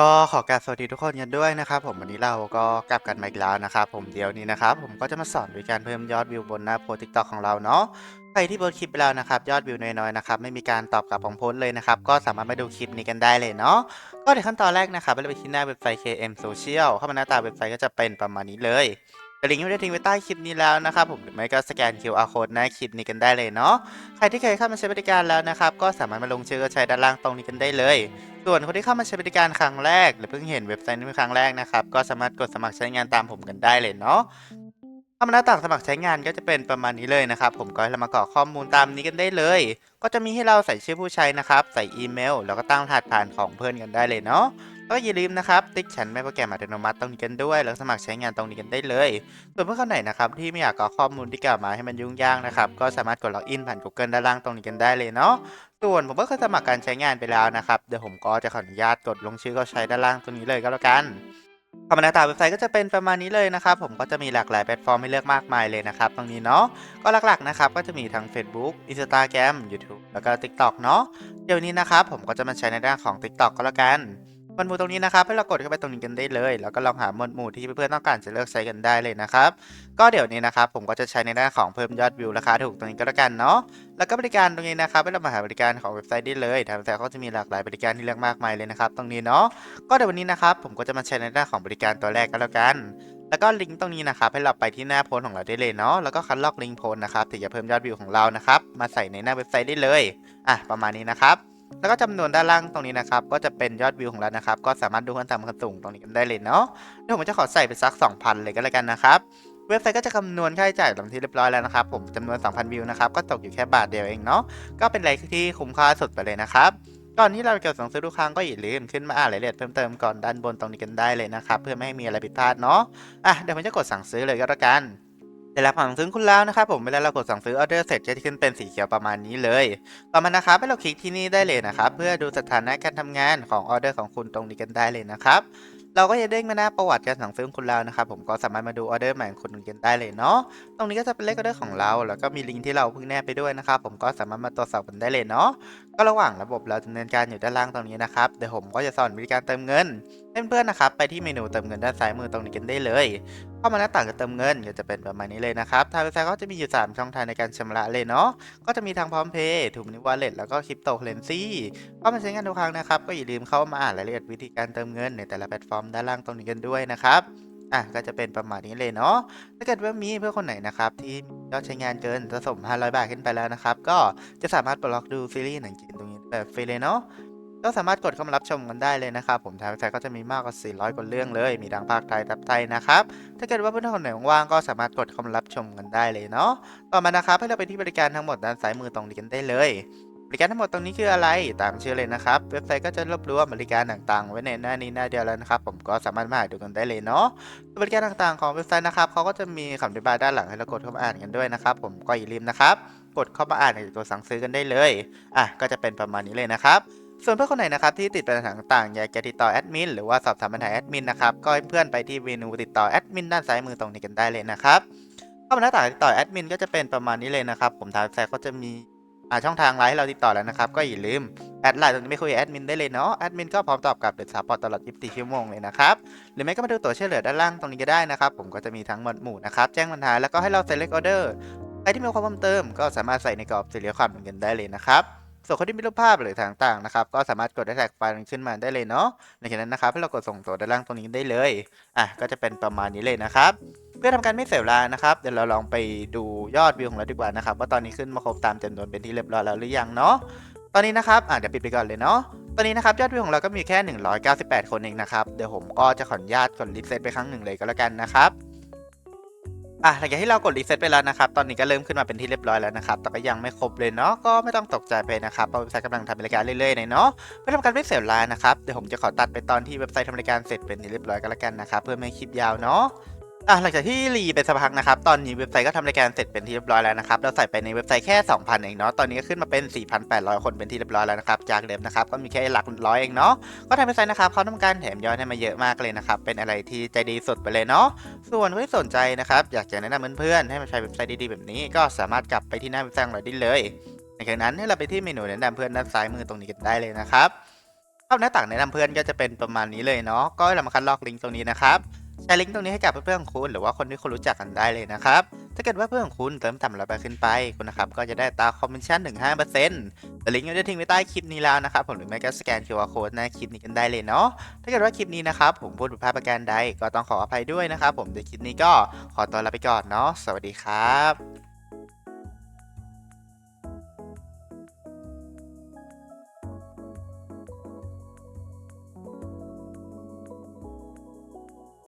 ก็ขอกราบสวัสดีทุกคนกันด้วยนะครับผมวันนี้เราก็กลับกันมาอีกแล้วนะครับผมเดี๋ยวนี้นะครับผมก็จะมาสอนวิธีการเพิ่มยอดวิวบนหน้าโพสติ๊กต็อกของเราเนาะใครที่โพสต์คลิปไปแล้วนะครับยอดวิวน้อยๆนะครับไม่มีการตอบกลับของโพสเลยนะครับก็สามารถมาดูคลิปนี้กันได้เลยเนาะก็ในขั้นตอนแรกนะครับเราไปที่หน้าเว็บไซต์ KM Social เข้ามาหน้าตาเว็บไซต์ก็จะเป็นประมาณนี้เลยลิงก์ไม่ได้ทิ้งไว้ใต้คลิปนี้แล้วนะครับผมหรือไม่ก็สแกน QR code หน้าคลิปนี้กันได้เลยเนาะใครที่เคยเข้ามาใช้บริการแล้วนะครับก็สามารถมาลงชื่อก็ใช้ด้านล่างตรงนี้กันได้เลย ส่วนคนที่เข้ามาใช้บริการครั้งแรก หรือเพิ่งเห็นเว็บไซต์นี้เป็นครั้งแรกนะครับ ก็สามารถกดสมัครใช้งานตามผมกันได้เลยเนาะเข้ามาหน้าต่างสมัครใช้งานก็จะเป็นประมาณนี้เลยนะครับ ผมก็ให้เรามากรอกข้อมูลตามนี้กันได้เลย ก็จะมีให้เราใส่ชื่อผู้ใช้นะครับ ใส่อีเมล แล้วก็ตั้งรหัสผ่านของเพื่อนกันได้เลยเนาะแล้วก็อย่าลืมนะครับ ติ๊กฉันแม่โปรแกรมอัตโนมัติตรงนี้กันด้วย แล้วสมัครใช้งานตรงนี้กันได้เลย ส่วนเพื่อนคนไหนนะครับที่ไม่อยากกรอกข้อมูลที่กล่าวมาให้มันยุ่งยากนะครับ ก็สามารถกดล็อกอินผ่าน Google ด้านล่างตรงนี้กันได้เลยเนาะ ส่วนผมก็เคยสมัครการใช้งานไปแล้วนะครับ เดี๋ยวผมก็จะขออนุญาตกดลงชื่อเขาใช้ด้านล่างตรงนี้เลยก็แล้วกันคำหน้าตาเว็บไซต์ก็จะเป็นประมาณนี้เลยนะครับ ผมก็จะมีหลากหลายแพลตฟอร์มให้เลือกมากมายเลยนะครับ ตรงนี้เนาะก็หลักๆนะครับก็จะมีทั้ง Facebook Instagram YouTube แล้วก็ TikTok เนาะเดี๋ยวนี้นะครับผมก็จะมาใช้ในด้านของ TikTok ก็แล้วกัน หมวดหมู่ตรงนี้นะครับให้เรากดเข้าไปตรงนี้กันได้เลย แล้วก็ลองหาหมวดหมู่ที่เพื่อนๆต้องการจะเลือกใช้กันได้เลยนะครับ ก็เดี๋ยวนี้นะครับผมก็จะใช้ในด้าของเพิ่มยอดวิวราคาถูกตรงนี้ก็แล้วกันเนาะ แล้วก็บริการตรงนี้นะครับให้เรามาหาบริการของเว็บไซต์ได้เลยทางเว็บไซต์เขาจะมีหลากหลายบริการที่เลือกมากมายเลยนะครับ ตรงนี้เนาะ ก็เดี๋ยววันนี้นะครับผมก็จะมาใช้ในด้าของบริการตัวแรกก็แล้วกันแล้วก็ลิงก์ตรงนี้นะครับให้เราไปที่หน้าโพสของเราได้เลยเนาะแล้วก็คัดลอกลิงก์โพสนะครับถึงจะเพิ่มยอดวิวของเรานะครับมาใส่ในหน้าเว็บไซต์ได้เลยอะประมาณนี้นะครับ แล้วก็จำนวนด้านล่างตรงนี้นะครับ ก็จะเป็นยอดวิวของเรานะครับ ก็สามารถดูขั้นต่ำขั้นสูงตรงนี้กันได้เลยเนาะเดี๋ยวผมจะขอใส่ไปสัก 2,000 เลยก็แล้วกันนะครับ เว็บไซต์ก็จะคำนวณค่าใช้จ่ายลงที่เรียบร้อยแล้วนะครับ ผมจำนวน 2,000 วิวนะครับ ก็ตกอยู่แค่บาทเดียวเองเนาะ ก็เป็นอะไรที่คุ้มค่าสุดไปเลยนะครับก่อนที่เราจะสั่งซื้อทุกครั้งก็อย่าลืมขึ้นมาอ่านรายละเอียดเพิ่มเติมก่อนด้านบนตรงนี้กันได้เลยนะครับ เพื่อไม่ให้มีอะไรผิดพลาดเนาะ อะเดี๋ยวผมจะกดสั่งซื้อเลยก็แล้วกัน ได้รับสั่งซื้อคุณแล้วนะครับผมเวลาเรากดสั่งซื้อออเดอร์เสร็จจะขึ้นเป็นสีเขียวประมาณนี้เลย ต่อมานะครับให้เราคลิกที่นี่ได้เลยนะครับ เพื่อดูสถานะการทำงานของออเดอร์ของคุณตรงนี้กันได้เลยนะครับเราก็จะเด้งมาหน้าประวัติการสั่งซื้อของคุณแล้วนะครับผมก็สามารถมาดูออเดอร์ใหม่ของคุณกันได้เลยเนาะตรงนี้ก็จะเป็นเลขออเดอร์ของเรา แล้วก็มีลิงก์ที่เราเพิ่งแนบไปด้วยนะครับผมก็สามารถมาตรวจสอบกันได้เลยเนาะก็ระหว่างระบบเราดำเนินการอยู่ด้านล่างตรงนี้นะครับเดี๋ยวผมก็จะสอนวิธีการเติมเงินเพื่อนๆนะครับไปที่เมนูเติมเงินด้านซ้ายมือตรงนี้กันได้เลย เข้ามาหน้าต่างการเติมเงินก็จะเป็นประมาณนี้เลยนะครับ ทางเว็บไซต์ก็จะมีอยู่ 3 ช่องทางในการชำระเลยเนาะ ก็จะมีทางพร้อมเพย์ถูกนิวอลเล็ตแล้วก็คริปโตเคอเรนซีเข้ามาใช้งานทุกครั้งนะครับ ก็อย่าลืมเข้ามาอ่านรายละเอียดวิธีการเติมเงินในแต่ละแพลตฟอร์มด้านล่างตรงนี้กันด้วยนะครับอะก็จะเป็นประมาณนี้เลยเนาะ ถ้าเกิดว่ามีเพื่อนคนไหนนะครับ ที่ยอดใช้งานเกินจะสม 500 บาทขึ้นไปแล้วนะครับ ก็จะสามารถปลดล็อกดูซีรีส์หนังจีนตรงนี้แบบฟรีเลยเนาะ ก็สามารถกดเข้ามารับชมกันได้เลยนะครับ ผมทางเว็บไซต์ก็จะมีมากกว่า 400 กว่าเรื่องเลย มีทั้งภาคไทยทับไทยนะครับ ถ้าเกิดว่าเพื่อนๆคนไหนว่างๆก็สามารถกดเข้ามารับชมกันได้เลยเนาะ ต่อมานะครับให้เราไปที่บริการทั้งหมดด้านซ้ายมือตรงนี้กันได้เลยบริการทั้งหมดตรงนี้คืออะไรตามชื่อเลยนะครับ เว็บไซต์ก็จะรวบรวมบริการต่างๆ ไว้ในหน้านี้หน้าเดียวแล้วนะครับ ผมก็สามารถมาหาดูกันได้เลยเนาะบริการต่างๆของเว็บไซต์นะครับเขาก็จะมีคำอธิบายด้านหลังให้เรากดเข้ามาอ่านกันด้วยนะครับ ผมก็อย่าลืมนะครับ กดเข้ามาอ่านในตัวสั่งซื้อกันได้เลยอะก็จะเป็นประมาณนี้เลยนะครับ ส่วนเพื่อนคนไหนนะครับที่ติดปัญหาต่างๆอยากจะติดต่อแอดมินหรือว่าสอบถามปัญหาแอดมินนะครับก็ให้เพื่อนไปที่เมนูติดต่อแอดมินด้านซ้ายมือตรงนี้กันได้เลยนะครับเข้ามาหน้าต่างติดต่อแอดมินก็จะเป็นประมาณนี้เลยนะครับผมทางเว็บไซต์ก็จะมีช่องทางไลน์ให้เราติดต่อแล้วนะครับก็อย่าลืมแอดไลน์ตรงนี้ไม่คุยแอดมินได้เลยเนาะแอดมินก็พร้อมตอบกลับเป็นซัพพอร์ตตลอด 24 ชั่วโมงเลยนะครับหรือไม่ก็มาดูตัวช่วยเหลือด้านล่างตรงนี้ก็ได้นะครับผมก็จะมีทั้งหมดหมู่นะครับแจ้งปัญหาแล้วก็ให้เรา select order ใครที่มีความเพิ่มเติมก็สามารถใส่ในกรอบสี่เหลี่ยมความเหมือนกันได้เลยนะครับ ส่วนคนที่มีรูปภาพหรือต่างๆนะครับก็สามารถกดแท็กไฟล์ขึ้นมาได้เลยเนาะในจากนั้นนะครับให้เรากดส่งตัวด้านล่างตรงนี้ได้เลยอะก็จะเป็นประมาณนี้เลยนะครับ เพื่อทำการไม่เสียเวลานะครับเดี๋ยวเราลองไปดูยอดวิวของเราดีกว่านะครับว่าตอนนี้ขึ้นมาครบตามจำนวนเป็นที่เรียบร้อยแล้วหรือยังเนาะตอนนี้นะครับอะเดี๋ยวปิดไปก่อนเลยเนาะตอนนี้นะครับยอดวิวของเราก็มีแค่ 198 คนเองนะครับเดี๋ยวผมก็จะขออนุญาตกดรีเซ็ตไปครั้งหนึ่งเลยก็แล้วกันนะครับ อะหลังจากที่เรากดรีเซ็ตไปแล้วนะครับ ตอนนี้ก็เริ่มขึ้นมาเป็นที่เรียบร้อยแล้วนะครับ แต่ก็ยังไม่ครบเลยเนาะ ก็ไม่ต้องตกใจไปนะครับ เพราะเว็บไซต์กำลังทำบริการเรื่อยๆหน่อยเนาะไปทำการไม่เสียเวลานะครับ เดี๋ยวผมจะขอตัดไปตอนที่เว็บไซต์ทำบริการเสร็จเป็นที่เรียบร้อยก็แล้วกันนะครับ เพื่อไม่ให้คลิปยาวเนาะ อะหลังจากที่รีไปสักพักนะครับ ตอนนี้เว็บไซต์ก็ทำรายการเสร็จเป็นที่เรียบร้อยแล้วนะครับ เราใส่ไปในเว็บไซต์แค่ 2,000 เองเนาะ ตอนนี้ก็ขึ้นมาเป็น 4,800 คนเป็นที่เรียบร้อยแล้วนะครับ จากเดิมนะครับ ก็มีแค่หลักร้อยเองเนาะ ก็ทางเว็บไซต์นะครับเขาทำการแถมยอดให้มาเยอะมากเลยนะครับ เป็นอะไรที่ใจดีสุดไปเลยเนาะ ส่วนผู้ที่สนใจนะครับ อยากจะแนะนำเพื่อนๆให้มาใช้เว็บไซต์ดีๆแบบนี้ ก็สามารถกลับไปที่หน้าเว็บไซต์ของเราได้เลยในจากนั้นให้เราไปที่เมนูแนะนำเพื่อนด้านซ้ายมือตรงนี้กันได้เลยนะครับภาหน้าต่างแนะนำเพื่อนก็จะเป็นประมาณนี้เลยเนาะ ก็เรามาคัดลอกลิงก์ตรงนี้นะครับ แชร์ลิงก์ตรงนี้ให้กับเพื่อนๆของคุณหรือว่าคนที่คุณรู้จักกันได้เลยนะครับ ถ้าเกิดว่าเพื่อนของคุณเติมต่ำร้อยบาทขึ้นไปคุณนะครับก็จะได้อัตาคอมมิชชั่นถึง5%แต่ลิงก์ก็จะทิ้งไว้ใต้คลิปนี้แล้วนะครับผมหรือไม่ก็สแกน QR code หน้าคลิปนี้กันได้เลยเนาะ ถ้าเกิดว่าคลิปนี้นะครับผมพูดผิดพลาดประการใดก็ต้องขออภัยด้วยนะครับผมในคลิปนี้ก็ขอตัวลาไปก่อนเนาะ สวัสดีครับ